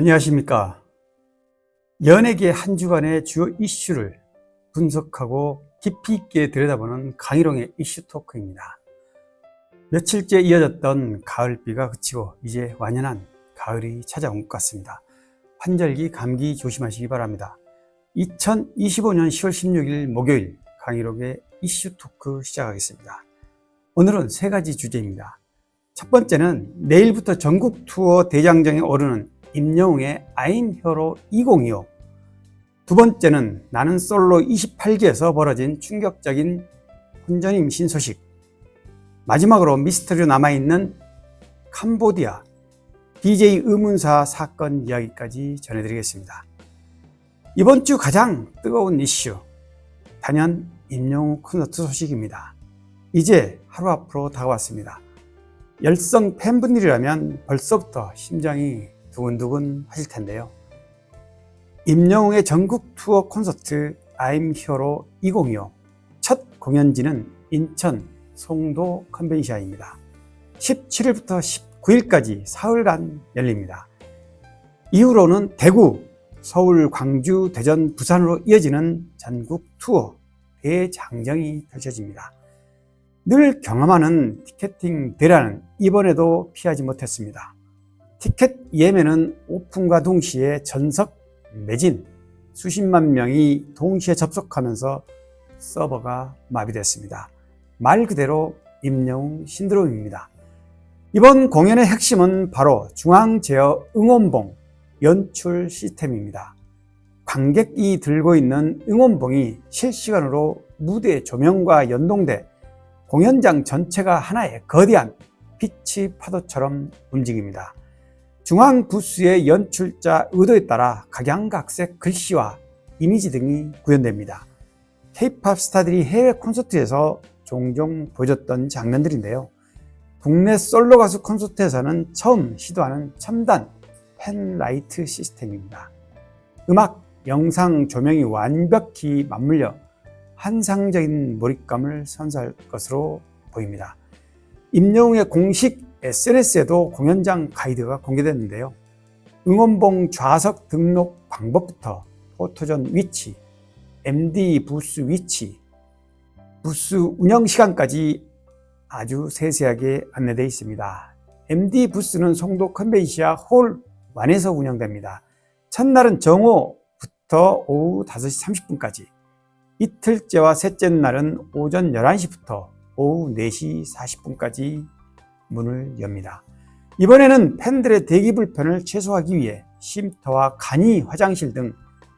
안녕하십니까. 연예계 한 주간의 주요 이슈를 분석하고 깊이 있게 들여다보는 강희롱의 이슈 토크입니다. 며칠째 이어졌던 가을비가 그치고 이제 완연한 가을이 찾아온 것 같습니다. 환절기 감기 조심하시기 바랍니다. 2025년 10월 16일 목요일 강희롱의 이슈 토크 시작하겠습니다. 오늘은 세 가지 주제입니다. 첫 번째는 내일부터 전국 투어 대장정에 오르는 임영웅의 Hero 2025. 두 번째는 나는 솔로 28기에서 벌어진 충격적인 혼전 임신 소식. 마지막으로 미스터리로 남아있는 캄보디아 DJ 의문사 사건 이야기까지 전해드리겠습니다. 이번 주 가장 뜨거운 이슈. 단연 임영웅 콘서트 소식입니다. 이제 하루 앞으로 다가왔습니다. 열성 팬분들이라면 벌써부터 심장이 두근두근 하실 텐데요. 임영웅의 전국 투어 콘서트 I'm Hero 2025. 첫 공연지는 인천 송도 컨벤션입니다. 17일부터 19일까지 사흘간 열립니다. 이후로는 대구, 서울, 광주, 대전, 부산으로 이어지는 전국 투어 대장정이 펼쳐집니다. 늘 경험하는 티켓팅 대란은 이번에도 피하지 못했습니다. 티켓 예매는 오픈과 동시에 전석 매진 수십만 명이 동시에 접속하면서 서버가 마비됐습니다. 말 그대로 임영웅 신드롬입니다. 이번 공연의 핵심은 바로 중앙 제어 응원봉 연출 시스템입니다. 관객이 들고 있는 응원봉이 실시간으로 무대 조명과 연동돼 공연장 전체가 하나의 거대한 빛의 파도처럼 움직입니다. 중앙 부스의 연출자 의도에 따라 각양각색 글씨와 이미지 등이 구현됩니다. K-팝 스타들이 해외 콘서트에서 종종 보여줬던 장면들인데요. 국내 솔로 가수 콘서트에서는 처음 시도하는 첨단 펜라이트 시스템입니다. 음악, 영상, 조명이 완벽히 맞물려 환상적인 몰입감을 선사할 것으로 보입니다. 임영웅의 공식 SNS에도 공연장 가이드가 공개됐는데요. 응원봉 좌석 등록 방법부터 포토존 위치, MD 부스 위치, 부스 운영 시간까지 아주 세세하게 안내되어 있습니다. MD 부스는 송도 컨벤시아 홀 1에서 운영됩니다. 첫날은 정오부터 오후 5시 30분까지, 이틀째와 셋째 날은 오전 11시부터 오후 4시 40분까지 문을 엽니다. 이번에는 팬들의 대기 불편을 최소화하기 위해 쉼터와 간이 화장실 등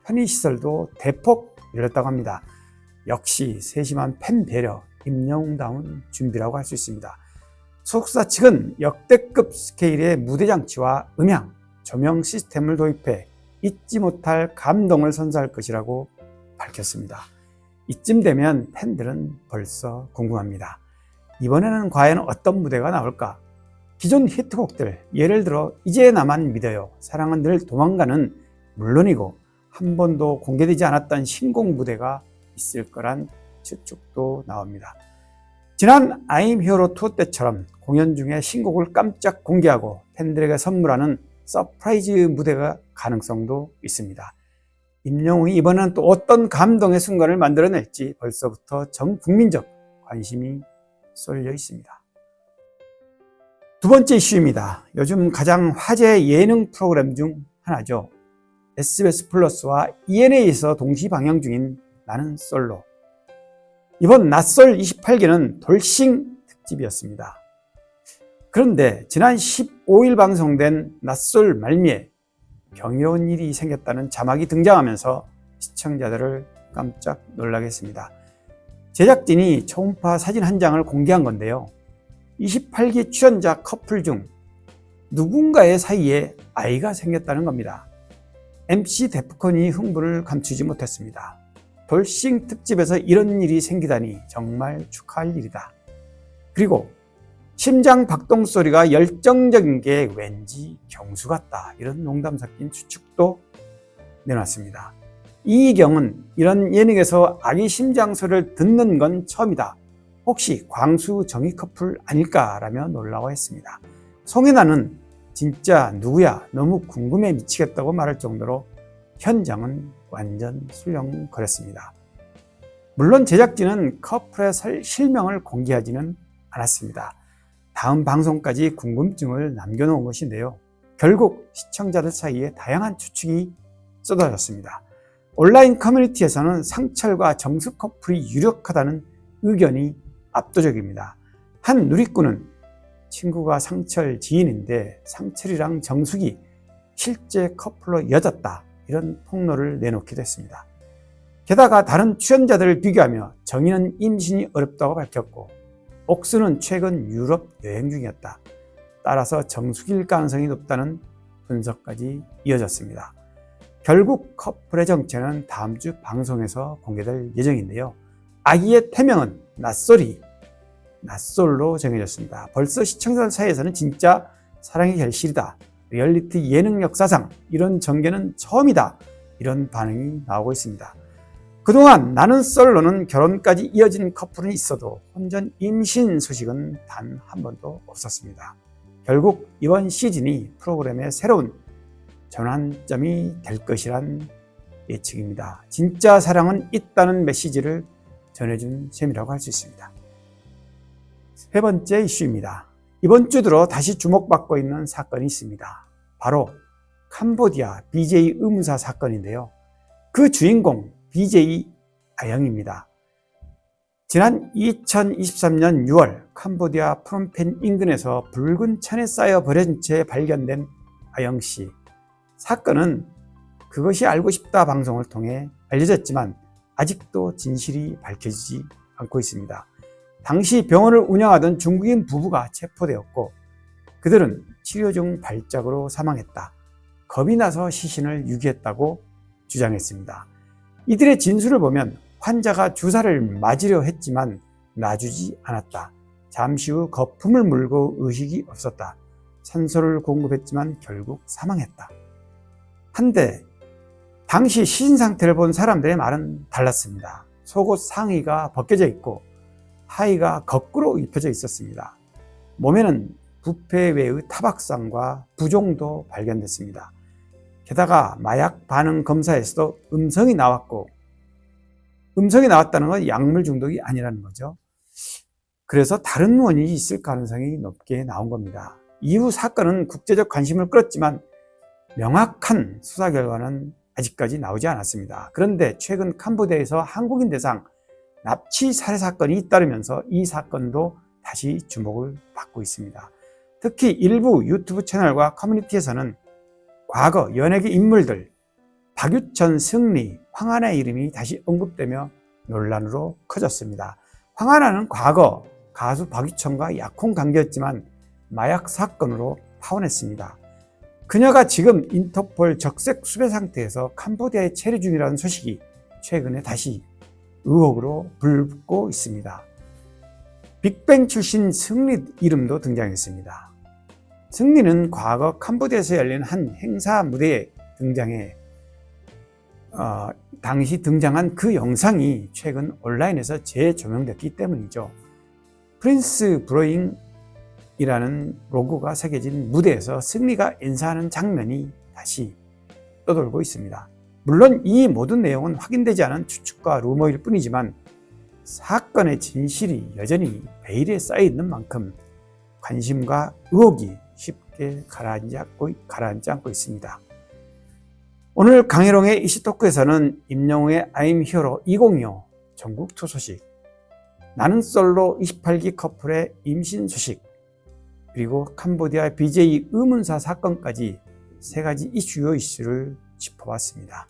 편의시설도 대폭 열렸다고 합니다. 역시 세심한 팬 배려, 임영웅다운 준비라고 할 수 있습니다. 소속사 측은 역대급 스케일의 무대 장치와 음향, 조명 시스템을 도입해 잊지 못할 감동을 선사할 것이라고 밝혔습니다. 이쯤 되면 팬들은 벌써 궁금합니다. 이번에는 과연 어떤 무대가 나올까? 기존 히트곡들, 예를 들어 이제 나만 믿어요, 사랑은 늘 도망가는 물론이고 한 번도 공개되지 않았던 신곡 무대가 있을 거란 추측도 나옵니다. 지난 아임 히어로 투어 때처럼 공연 중에 신곡을 깜짝 공개하고 팬들에게 선물하는 서프라이즈 무대가 가능성도 있습니다. 임영웅이 이번에는 또 어떤 감동의 순간을 만들어낼지 벌써부터 전 국민적 관심이 쏠려 있습니다. 두 번째 이슈입니다. 요즘 가장 화제 예능 프로그램 중 하나죠. SBS 플러스와 ENA에서 동시 방영 중인 나는 솔로. 이번 낯설 28기는 돌싱 특집이었습니다. 그런데 지난 15일 방송된 낯설 말미에 경이로운 일이 생겼다는 자막이 등장하면서 시청자들을 깜짝 놀라게 했습니다. 제작진이 초음파 사진 한 장을 공개한 건데요. 28기 출연자 커플 중 누군가의 사이에 아이가 생겼다는 겁니다. MC 데프콘이 흥분을 감추지 못했습니다. 돌싱 특집에서 이런 일이 생기다니 정말 축하할 일이다. 그리고 심장 박동 소리가 열정적인 게 왠지 경수 같다. 이런 농담 섞인 추측도 내놨습니다. 이경은 이런 예능에서 아기 심장 소리를 듣는 건 처음이다. 혹시 광수 정희 커플 아닐까라며 놀라워했습니다. 송혜나는 진짜 누구야 너무 궁금해 미치겠다고 말할 정도로 현장은 완전 술렁거렸습니다. 물론 제작진은 커플의 설- 실명을 공개하지는 않았습니다. 다음 방송까지 궁금증을 남겨놓은 것인데요. 결국 시청자들 사이에 다양한 추측이 쏟아졌습니다. 온라인 커뮤니티에서는 상철과 정수 커플이 유력하다는 의견이 압도적입니다. 한 누리꾼은 친구가 상철 지인인데 상철이랑 정숙이 실제 커플로 이어졌다 이런 폭로를 내놓기도 했습니다. 게다가 다른 출연자들을 비교하며 정의는 임신이 어렵다고 밝혔고 옥수는 최근 유럽 여행 중이었다. 따라서 정숙일 가능성이 높다는 분석까지 이어졌습니다. 결국 커플의 정체는 다음 주 방송에서 공개될 예정인데요. 아기의 태명은 낯소리, 낯솔로 정해졌습니다. 벌써 시청자들 사이에서는 진짜 사랑의 결실이다. 리얼리티 예능 역사상 이런 전개는 처음이다. 이런 반응이 나오고 있습니다. 그동안 나는 솔로는 결혼까지 이어진 커플은 있어도 혼전 임신 소식은 단 한 번도 없었습니다. 결국 이번 시즌이 프로그램의 새로운 전환점이 될 것이란 예측입니다. 진짜 사랑은 있다는 메시지를 전해준 셈이라고 할 수 있습니다. 세 번째 이슈입니다. 이번 주 들어 다시 주목받고 있는 사건이 있습니다. 바로 캄보디아 BJ 의무사 사건인데요. 그 주인공 BJ 아영입니다. 지난 2023년 6월 캄보디아 프롬펜 인근에서 붉은 천에 쌓여 버려진 채 발견된 아영 씨. 사건은 그것이 알고 싶다 방송을 통해 알려졌지만 아직도 진실이 밝혀지지 않고 있습니다. 당시 병원을 운영하던 중국인 부부가 체포되었고 그들은 치료 중 발작으로 사망했다. 겁이 나서 시신을 유기했다고 주장했습니다. 이들의 진술을 보면 환자가 주사를 맞으려 했지만 놔주지 않았다. 잠시 후 거품을 물고 의식이 없었다. 산소를 공급했지만 결국 사망했다. 한데 당시 시신 상태를 본 사람들의 말은 달랐습니다. 속옷 상의가 벗겨져 있고 하의가 거꾸로 입혀져 있었습니다. 몸에는 부패 외의 타박상과 부종도 발견됐습니다. 게다가 마약 반응 검사에서도 음성이 나왔고 음성이 나왔다는 건 약물 중독이 아니라는 거죠. 그래서 다른 원인이 있을 가능성이 높게 나온 겁니다. 이후 사건은 국제적 관심을 끌었지만 명확한 수사 결과는 아직까지 나오지 않았습니다. 그런데 최근 캄보디아에서 한국인 대상 납치 살해 사건이 잇따르면서 이 사건도 다시 주목을 받고 있습니다. 특히 일부 유튜브 채널과 커뮤니티에서는 과거 연예계 인물들 박유천, 승리, 황하나의 이름이 다시 언급되며 논란으로 커졌습니다. 황하나는 과거 가수 박유천과 약혼 관계였지만 마약 사건으로 파혼했습니다. 그녀가 지금 인터폴 적색 수배 상태에서 캄보디아에 체류 중이라는 소식이 최근에 다시 의혹으로 불붙고 있습니다. 빅뱅 출신 승리 이름도 등장했습니다. 승리는 과거 캄보디아에서 열린 한 행사 무대에 등장해 어, 당시 등장한 그 영상이 최근 온라인에서 재조명됐기 때문이죠. 프린스 브로잉 이라는 로고가 새겨진 무대에서 승리가 인사하는 장면이 다시 떠돌고 있습니다. 물론 이 모든 내용은 확인되지 않은 추측과 루머일 뿐이지만 사건의 진실이 여전히 베일에 쌓여 있는 만큼 관심과 의혹이 쉽게 가라앉지 않고, 가라앉지 않고 있습니다. 오늘 강혜롱의 이시토크에서는 임영웅의 I'm Hero 2025 전국 투 소식, 나는 솔로 28기 커플의 임신 소식, 그리고 캄보디아 BJ 의문사 사건까지 세 가지 이슈요 이슈를 짚어봤습니다.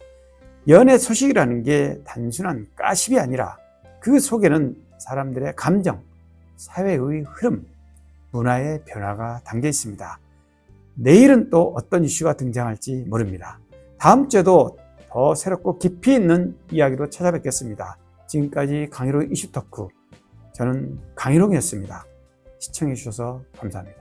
연애 소식이라는 게 단순한 까십이 아니라 그 속에는 사람들의 감정, 사회의 흐름, 문화의 변화가 담겨 있습니다. 내일은 또 어떤 이슈가 등장할지 모릅니다. 다음 주에도 더 새롭고 깊이 있는 이야기로 찾아뵙겠습니다. 지금까지 강희롱 이슈 토크. 저는 강희롱이었습니다. 시청해주셔서 감사합니다.